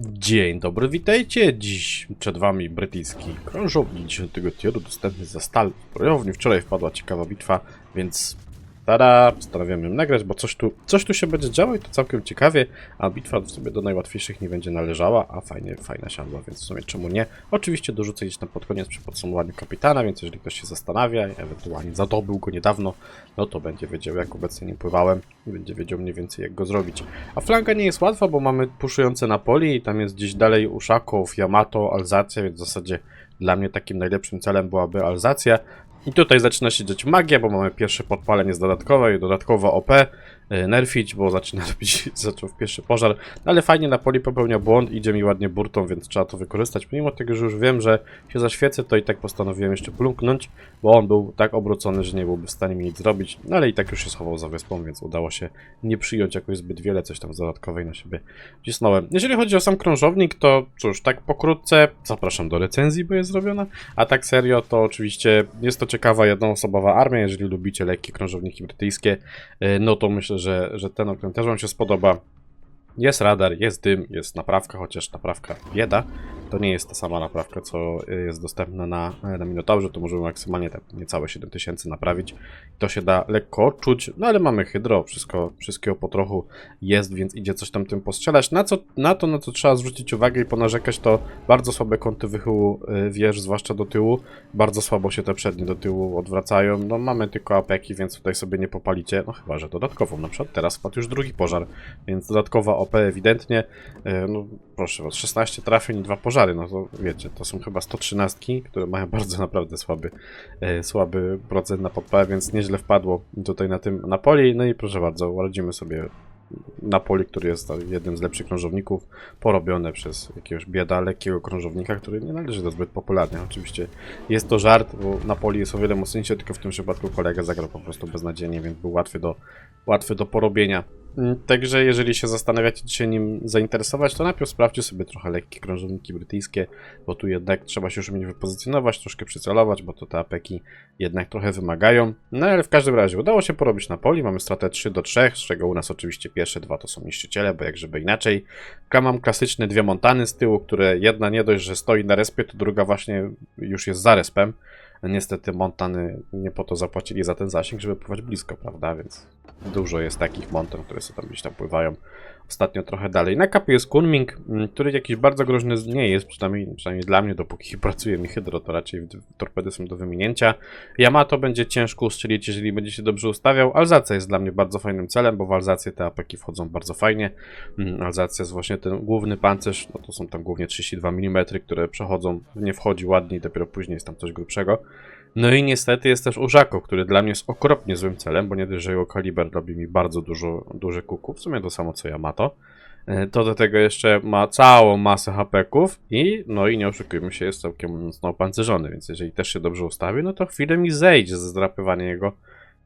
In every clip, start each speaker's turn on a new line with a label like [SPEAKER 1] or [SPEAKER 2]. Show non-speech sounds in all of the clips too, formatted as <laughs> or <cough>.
[SPEAKER 1] Dzień dobry, witajcie. Dziś przed wami brytyjski krążownik 10 tieru dostępny za stal zbrojowni. Wczoraj wpadła ciekawa bitwa, więc tada, postanowiłem ją nagrać, bo coś tu, coś tu się będzie działo i to całkiem ciekawie, a bitwa w sobie do najłatwiejszych nie będzie należała, a fajnie, fajna siadła, więc w sumie czemu nie. Oczywiście dorzucę gdzieś tam pod koniec przy podsumowaniu kapitana, więc jeżeli ktoś się zastanawia, ewentualnie zadobył go niedawno, no to będzie wiedział jak obecnie nie pływałem będzie wiedział mniej więcej jak go zrobić. A flanka nie jest łatwa, bo mamy puszujące Napoli i tam jest gdzieś dalej Uszaków, Yamato, Alzacja, więc w zasadzie dla mnie takim najlepszym celem byłaby Alzacja. I tutaj zaczyna się dziać magia, bo mamy pierwsze podpalenie z dodatkowej, dodatkowo OP, nerfić, bo zaczyna <laughs> robić, zaczął w pierwszy pożar, No ale fajnie Napoli popełnia błąd, idzie mi ładnie burtą, więc trzeba to wykorzystać. Mimo tego, że już wiem, że się zaświecę, to i tak postanowiłem jeszcze plumknąć, bo on był tak obrócony, że nie byłby w stanie mi nic zrobić, no ale i tak już się schował za wyspą, więc udało się nie przyjąć jakoś zbyt wiele, coś tam dodatkowej na siebie wcisnąłem. Jeżeli chodzi o sam krążownik, to cóż, tak pokrótce zapraszam do recenzji, bo jest zrobiona, a tak serio, to oczywiście jest to ciekawa jednoosobowa armia, jeżeli lubicie lekkie krążowniki brytyjskie, y, no to myślę, że, że ten okręt też wam się spodoba. Jest radar, jest dym, jest naprawka, chociaż naprawka bieda. To nie jest ta sama naprawka, co y, jest dostępna na, na Minotaurze, to możemy maksymalnie tak niecałe 7000 naprawić. To się da lekko odczuć, no ale mamy hydro, wszystko, wszystkiego po trochu jest, więc idzie coś tam tym postrzelać. Na, co, na to, na co trzeba zwrócić uwagę i ponarzekać, to bardzo słabe kąty wychyłu y, wież, zwłaszcza do tyłu. Bardzo słabo się te przednie do tyłu odwracają. No mamy tylko apeki, więc tutaj sobie nie popalicie, no chyba, że dodatkową. Na przykład teraz wpadł już drugi pożar, więc dodatkowa OP ewidentnie. Y, No proszę was, 16 trafień i dwa pożary, no to wiecie, to są chyba 113, które mają <laughs> bardzo naprawdę słaby, e, słaby procent na podpałę, więc nieźle wpadło tutaj na tym Napoli. No i proszę bardzo, radzimy sobie Napoli, który jest jednym z lepszych krążowników, porobione przez jakiegoś bieda lekkiego krążownika, który nie należy do zbyt popularnych. Oczywiście jest to żart, bo Napoli jest o wiele mocniejszy, tylko w tym przypadku kolega zagrał po prostu beznadziejnie, więc był łatwy do, łatwy do porobienia. Mm, Także jeżeli się zastanawiacie, czy się nim zainteresować, to najpierw sprawdźcie sobie trochę lekkie krążowniki brytyjskie, bo tu jednak trzeba się już umieć wypozycjonować, troszkę przycelować, bo to te apeki jednak trochę wymagają. No ale w każdym razie udało się porobić na poli, mamy stratę 3 do 3, z czego u nas oczywiście pierwsze dwa to są niszczyciele, bo jak żeby inaczej. Mam klasyczne dwie montany z tyłu, które jedna nie dość, że stoi na respie, to druga właśnie już jest za respem. Niestety Montany nie po to zapłacili za ten zasięg, żeby pływać blisko, prawda? Więc dużo jest takich montan, które sobie tam gdzieś tam pływają. Ostatnio trochę dalej. Na kapie jest Kunming, m, który jakiś bardzo groźny nie jest, przynajmniej, przynajmniej dla mnie, dopóki <laughs> pracuje mi hydro, to raczej torpedy są do wyminięcia. Yamato będzie ciężko ustrzelić, jeżeli będzie się dobrze ustawiał. Alzacja jest dla mnie bardzo fajnym celem, bo w Alzację te apeki wchodzą bardzo fajnie. Mm, Alzacja jest właśnie ten główny pancerz, no to są tam głównie 32 mm, które przechodzą, nie wchodzi ładnie i dopiero później jest tam coś grubszego. No i niestety jest też Urzako, który dla mnie jest okropnie złym celem, bo nie dość, że jego kaliber robi mi bardzo dużo, duży kuku, w sumie to samo co Yamato, e, to do tego jeszcze ma całą masę hapeków i no i nie oszukujmy się, jest całkiem mocno opancerzony, więc jeżeli też się dobrze ustawi, no to chwilę mi zejdzie ze zdrapywania jego,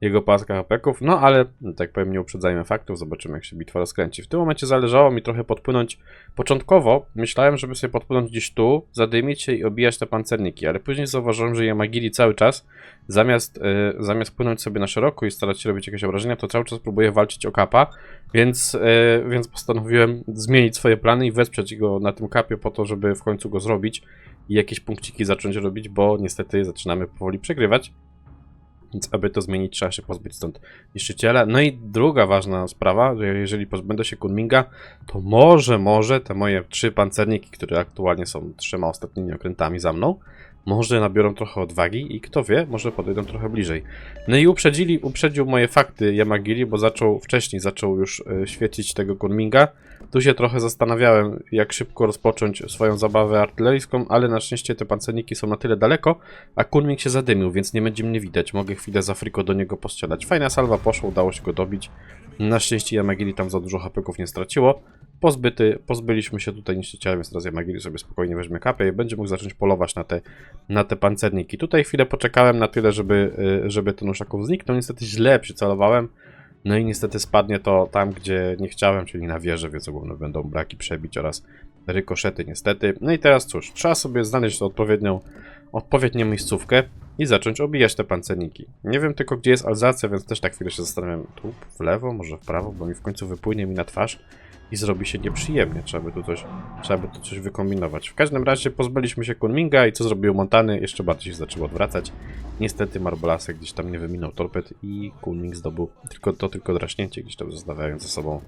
[SPEAKER 1] jego paska hapeków, no ale tak powiem nie uprzedzajmy faktów, zobaczymy jak się bitwa rozkręci. W tym momencie zależało mi trochę podpłynąć Początkowo myślałem, żeby sobie podpłynąć gdzieś tu, zadymić się i obijać te pancerniki, ale później zauważyłem, że Yamagiri cały czas, zamiast, y, zamiast płynąć sobie na szeroko i starać się robić jakieś obrażenia, to cały czas próbuje walczyć o kapa, więc, y, więc postanowiłem zmienić swoje plany i wesprzeć go na tym kapie po to, żeby w końcu go zrobić i jakieś punkciki zacząć robić, bo niestety zaczynamy powoli przegrywać. Więc aby to zmienić, trzeba się pozbyć stąd niszczyciela. No i druga ważna sprawa, że jeżeli pozbędę się Kunminga, to może, może te moje trzy pancerniki, które aktualnie są trzema ostatnimi okrętami za mną, może nabiorą trochę odwagi i kto wie, może podejdą trochę bliżej. No i uprzedzili, uprzedził moje fakty Yamagiri, bo zaczął wcześniej, zaczął już e, świecić tego Kunminga. Tu się trochę zastanawiałem, jak szybko rozpocząć swoją zabawę artyleryjską, ale na szczęście te pancerniki są na tyle daleko, a Kunming się zadymił, więc nie będzie mnie widać. Mogę chwilę z Afryko do niego postrzelać. Fajna salwa poszła, udało się go dobić. Na szczęście Yamagiri tam za dużo hapeków nie straciło. Pozbyty, pozbyliśmy się tutaj niszczyciela, więc teraz Yamagiri sobie spokojnie weźmie kapę i będzie mógł zacząć polować na te, na te pancerniki. Tutaj chwilę poczekałem na tyle, żeby, y, żeby ten uszaków zniknął. Niestety źle przycelowałem. No i niestety spadnie to tam, gdzie nie chciałem, czyli na wieżę, więc ogólnie będą braki przebić oraz rykoszety niestety. No i teraz cóż, trzeba sobie znaleźć odpowiednią, odpowiednią miejscówkę i zacząć obijać te pancerniki. Nie wiem tylko, gdzie jest Alzacja, więc też tak chwilę się zastanawiam. Tu, w lewo, może w prawo, bo mi w końcu wypłynie mi na twarz. I zrobi się nieprzyjemnie. Trzeba by tu coś, trzeba by tu coś wykombinować. W każdym razie pozbyliśmy się Kunminga i co zrobił Montany? Jeszcze bardziej się zaczęło odwracać. Niestety Marbolasek gdzieś tam nie wyminął torped i Kunming zdobył tylko to tylko draśnięcie, gdzieś tam zostawiając za sobą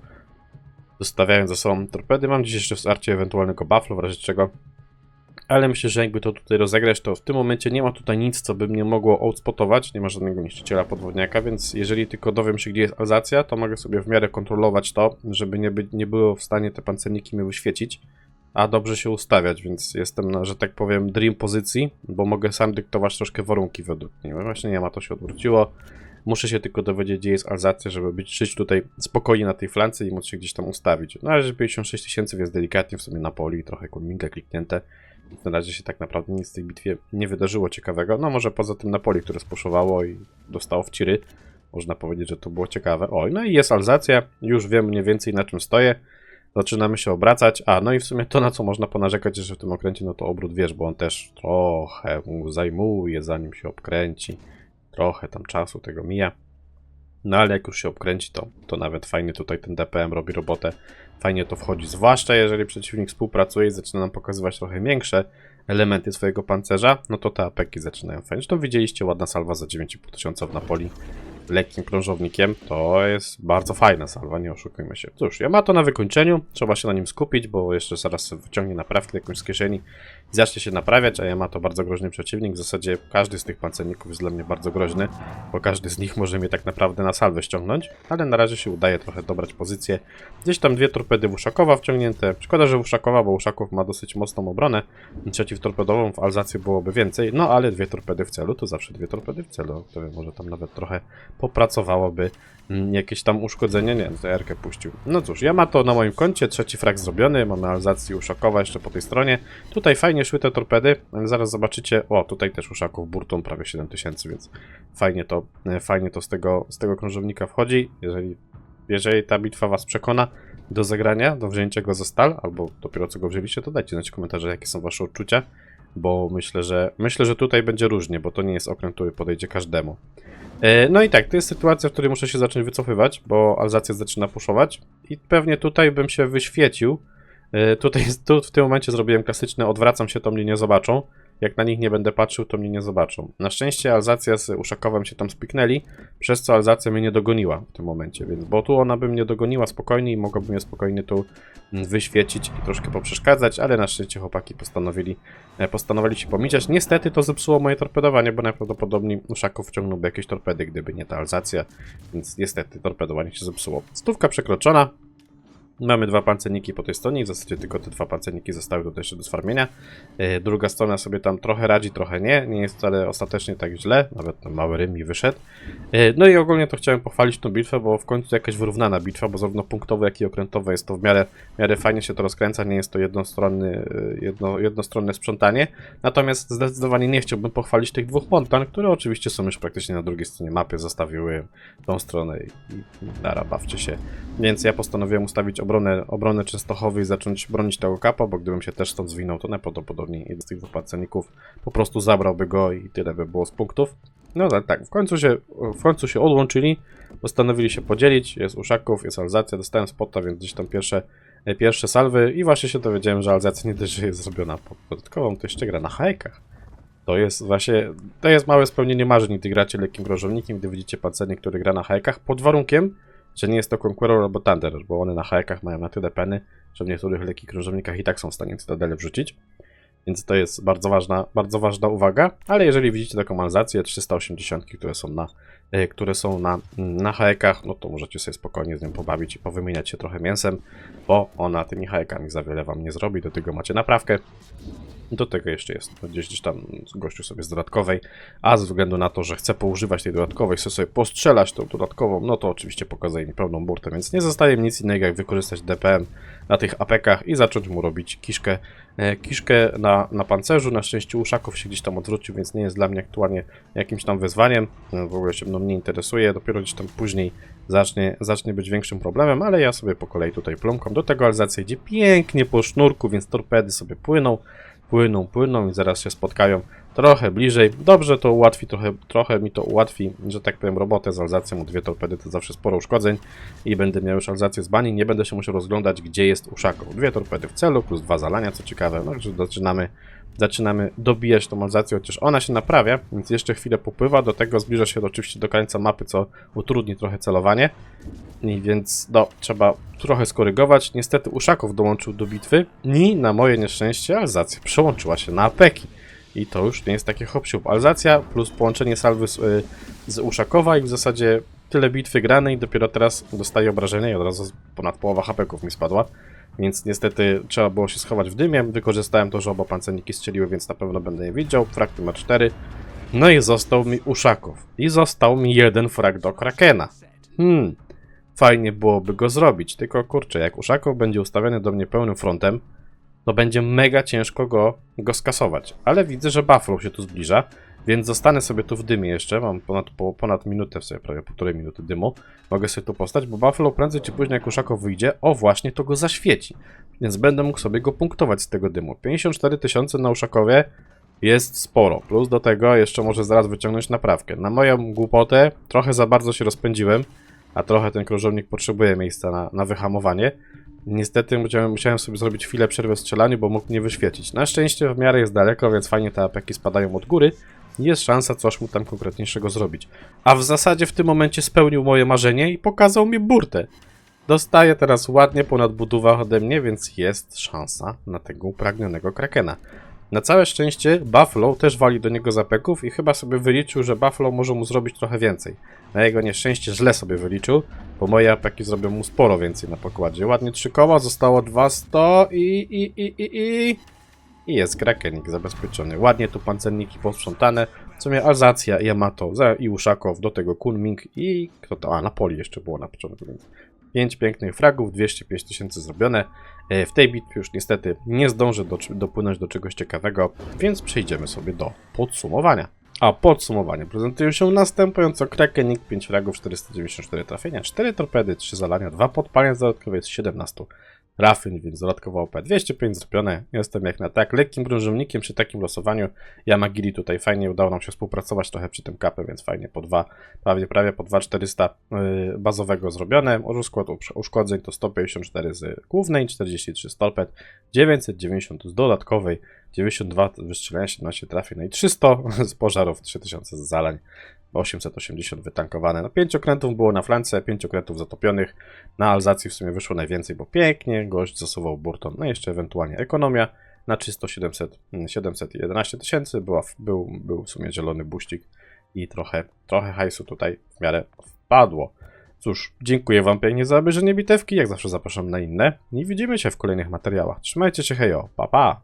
[SPEAKER 1] zostawiając za sobą torpedy. Mam gdzieś jeszcze w starcie ewentualnego buffalo, w razie czego. Ale myślę, że jakby to tutaj rozegrać, to w tym momencie nie ma tutaj nic, co by mnie mogło outspotować. Nie ma żadnego niszczyciela podwodniaka, więc jeżeli tylko dowiem się, gdzie jest Alzacja, to mogę sobie w miarę kontrolować to, żeby nie, by, nie było w stanie te pancerniki mi wyświecić, a dobrze się ustawiać, więc jestem na, że tak powiem, dream pozycji, bo mogę sam dyktować troszkę warunki według mnie. Właśnie nie ma, to się odwróciło. Muszę się tylko dowiedzieć, gdzie jest Alzacja, żeby być żyć tutaj spokojnie na tej flance i móc się gdzieś tam ustawić. Na razie 56 tysięcy, więc delikatnie w sumie na poli, trochę Kunminga kliknięte. Na razie się tak naprawdę nic w tej bitwie nie wydarzyło ciekawego. No może poza tym Napoli, które spuszowało i dostało w ciry. Można powiedzieć, że to było ciekawe. Oj, no i jest Alzacja. Już wiem mniej więcej na czym stoję. Zaczynamy się obracać. A, no i w sumie to, na co można ponarzekać, że w tym okręcie, no to obrót wiesz, bo on też trochę mu zajmuje, zanim się obkręci. Trochę tam czasu tego mija. No ale jak już się obkręci, to, to nawet fajnie tutaj ten DPM robi robotę. Fajnie to wchodzi, zwłaszcza jeżeli przeciwnik współpracuje i zaczyna nam pokazywać trochę większe elementy swojego pancerza, no to te apeki zaczynają fajnie. To widzieliście, ładna salwa za 9,5 tysiąca w Napoli lekkim krążownikiem. To jest bardzo fajna salwa, nie oszukujmy się. Cóż, ja ma to na wykończeniu, trzeba się na nim skupić, bo jeszcze zaraz wyciągnie naprawkę jakąś z kieszeni i zacznie się naprawiać, a ja ma to bardzo groźny przeciwnik. W zasadzie każdy z tych pancerników jest dla mnie bardzo groźny, bo każdy z nich może mnie tak naprawdę na salwę ściągnąć, ale na razie się udaje trochę dobrać pozycję. Gdzieś tam dwie torpedy Uszakowa wciągnięte. Szkoda, że Uszakowa, bo Uszaków ma dosyć mocną obronę przeciwtorpedową, w Alzacji byłoby więcej, no ale dwie torpedy w celu, to zawsze dwie torpedy w celu, które może tam nawet trochę popracowałoby mm, jakieś tam uszkodzenie, nie, ZR-kę puścił. No cóż, ja ma to na moim koncie, trzeci frag zrobiony, mamy Alzację Uszakowa jeszcze po tej stronie. Tutaj fajnie szły te torpedy, zaraz zobaczycie, o tutaj też Uszaków Burton prawie 7000, więc fajnie to, e, fajnie to z tego, z tego krążownika wchodzi, jeżeli, jeżeli ta bitwa was przekona do zagrania, do wzięcia go za stal, albo dopiero co go wzięliście, to dajcie znać w komentarzach, jakie są wasze odczucia, bo myślę, że myślę, że tutaj będzie różnie, bo to nie jest okręt, który podejdzie każdemu. E, No i tak, to jest sytuacja, w której muszę się zacząć wycofywać, bo Alzacja zaczyna puszować i pewnie tutaj bym się wyświecił. E, Tutaj tu w tym momencie zrobiłem klasyczne odwracam się, to mnie nie zobaczą. Jak na nich nie będę patrzył, to mnie nie zobaczą. Na szczęście Alzacja z Uszakowem się tam spiknęli, przez co Alzacja mnie nie dogoniła w tym momencie, więc bo tu ona by mnie dogoniła spokojnie i mogłaby mnie spokojnie tu mm, wyświecić i troszkę poprzeszkadzać, ale na szczęście chłopaki postanowili, e, postanowili się pomijać. Niestety to zepsuło moje torpedowanie, bo najprawdopodobniej Uszaków wciągnąłby jakieś torpedy, gdyby nie ta Alzacja, więc niestety torpedowanie się zepsuło. Stówka przekroczona, Mamy dwa pancerniki po tej stronie w zasadzie tylko te dwa pancerniki zostały tutaj jeszcze do sfarmienia. Yy, Druga strona sobie tam trochę radzi, trochę nie. Nie jest wcale ostatecznie tak źle. Nawet ten mały rym mi wyszedł. Yy, No i ogólnie to chciałem pochwalić tą bitwę, bo w końcu jakaś wyrównana bitwa, bo zarówno punktowo, jak i okrętowo jest to w miarę, w miarę fajnie się to rozkręca. Nie jest to jednostronny, yy, jedno, jednostronne sprzątanie. Natomiast zdecydowanie nie chciałbym pochwalić tych dwóch montan, które oczywiście są już praktycznie na drugiej stronie mapy. Zostawiły tą stronę i, i dara, bawcie się. Więc ja postanowiłem ustawić obronę, obronę Częstochowy i zacząć bronić tego kapa, bo gdybym się też stąd zwinął, to najprawdopodobniej jeden z tych dwóch pacerników po prostu zabrałby go i tyle by było z punktów. No ale tak, w końcu się, w końcu się odłączyli, postanowili się podzielić, jest Uszaków, jest Alzacja, dostałem spota, więc gdzieś tam pierwsze, pierwsze salwy i właśnie się dowiedziałem, że Alzacja nie dość, że jest zrobiona pod dodatkową, to jeszcze gra na hajkach. To jest właśnie, to jest małe spełnienie marzeń, gdy gracie lekkim krążownikiem, gdy widzicie pancernik, który gra na hajkach, pod warunkiem, że nie jest to Conqueror albo Thunder, bo one na hajkach mają na tyle peny, że w niektórych lekkich krążownikach i tak są w stanie cytadele wrzucić. Więc to jest bardzo ważna, bardzo ważna uwaga, ale jeżeli widzicie taką malzację 380, które są na, e, które są na, na hajkach, no to możecie sobie spokojnie z nią pobawić i powymieniać się trochę mięsem, bo ona tymi hajkami za wiele wam nie zrobi, do tego macie naprawkę. Do tego jeszcze jest gdzieś, gdzieś tam gościu sobie z dodatkowej, a ze względu na to, że chcę poużywać tej dodatkowej, chcę sobie postrzelać tą dodatkową, no to oczywiście pokazuje mi pełną burtę, więc nie zostaje mi nic innego jak wykorzystać DPM na tych apekach i zacząć mu robić kiszkę, e, kiszkę na, na pancerzu. Na szczęście Uszaków się gdzieś tam odwrócił, więc nie jest dla mnie aktualnie jakimś tam wyzwaniem. E, W ogóle się mną nie interesuje, dopiero gdzieś tam później zacznie, zacznie być większym problemem, ale ja sobie po kolei tutaj plumką do tego Alzacji idzie pięknie po sznurku, więc torpedy sobie płyną. Płyną, płyną i zaraz się spotkają trochę bliżej. Dobrze to ułatwi, trochę, trochę mi to ułatwi, że tak powiem, robotę z Alzacją. Dwie torpedy to zawsze sporo uszkodzeń i będę miał już Alzację z bani. Nie będę się musiał rozglądać, gdzie jest Uszakow. Dwie torpedy w celu, plus dwa zalania, co ciekawe. No, zaczynamy, zaczynamy dobijać tą Alzację, chociaż ona się naprawia, więc jeszcze chwilę popływa. Do tego zbliża się oczywiście do końca mapy, co utrudni trochę celowanie. I więc, no, trzeba trochę skorygować. Niestety Uszakow dołączył do bitwy i na moje nieszczęście Alzacja przełączyła się na apeki. I to już nie jest takie hop Alzacja plus połączenie salwy z, y, z Uszakowa i w zasadzie tyle bitwy granej. Dopiero teraz dostaje obrażenia i od razu ponad połowa hapeków mi spadła. Więc niestety trzeba było się schować w dymie. Wykorzystałem to, że oba pancerniki strzeliły, więc na pewno będę je widział. Frag numer 4. No i został mi Uszakow. I został mi jeden frag do Krakena. Hmm. Fajnie byłoby go zrobić, tylko kurczę, jak Uszakow będzie ustawiony do mnie pełnym frontem, to będzie mega ciężko go, go skasować. Ale widzę, że Buffalo się tu zbliża, więc zostanę sobie tu w dymie jeszcze. Mam ponad, po, ponad minutę, w sobie prawie półtorej minuty dymu. Mogę sobie tu postać, bo Buffalo prędzej czy później jak Uszako wyjdzie, o właśnie to go zaświeci. Więc będę mógł sobie go punktować z tego dymu. 54 tysiące na Uszakowie jest sporo. Plus do tego jeszcze może zaraz wyciągnąć naprawkę. Na moją głupotę trochę za bardzo się rozpędziłem, a trochę ten krążownik potrzebuje miejsca na, na wyhamowanie. Niestety musiałem, sobie zrobić chwilę przerwy w strzelaniu, bo mógł mnie wyświecić. Na szczęście w miarę jest daleko, więc fajnie te apeki spadają od góry. Jest szansa coś mu tam konkretniejszego zrobić. A w zasadzie w tym momencie spełnił moje marzenie i pokazał mi burtę. Dostaję teraz ładnie ponad budowę ode mnie, więc jest szansa na tego upragnionego krakena. Na całe szczęście Buffalo też wali do niego zapeków i chyba sobie wyliczył, że Buffalo może mu zrobić trochę więcej. Na jego nieszczęście źle sobie wyliczył, bo moje apeki zrobią mu sporo więcej na pokładzie. Ładnie trzy koła, zostało 200 i i i i i i jest krakenik zabezpieczony. Ładnie tu pancerniki posprzątane. W sumie Alzacja, Yamato i Uszakow, do tego Kunming i kto to? A, Napoli jeszcze było na początku, więc 5 pięknych fragów, 205 tysięcy zrobione. E, W tej bitwie już niestety nie zdążę do, dopłynąć do czegoś ciekawego, więc przejdziemy sobie do podsumowania. A podsumowanie prezentują się następująco Krakenik 5 fragów, 494 trafienia, 4 torpedy, 3 zalania, 2 podpalenia dodatkowe jest 17 trafeń, więc dodatkowo OP 205 zrobione. Jestem jak na tak lekkim brążownikiem przy takim losowaniu. Yamagiri tutaj fajnie udało nam się współpracować trochę przy tym kapie, więc fajnie po 2, prawie, prawie po 2400 yy, bazowego zrobione. Rozkład usz- uszkodzeń to 154 z głównej, 43 z torped, 990 z dodatkowej, 92 wystrzelenia, 17 trafień, no i 300 <laughs> z pożarów, 3000 z zalań. 880 wytankowane. No, 5 okrętów było na flance, 5 okrętów zatopionych. Na Alzacji w sumie wyszło najwięcej, bo pięknie gość zasuwał Burton. No jeszcze ewentualnie ekonomia na czysto 700, mm, 711 tysięcy. Była, był, był w sumie zielony buścik i trochę, trochę hajsu tutaj w miarę wpadło. Cóż, dziękuję Wam pięknie za obejrzenie bitewki. Jak zawsze zapraszam na inne i widzimy się w kolejnych materiałach. Trzymajcie się, hejo, pa pa!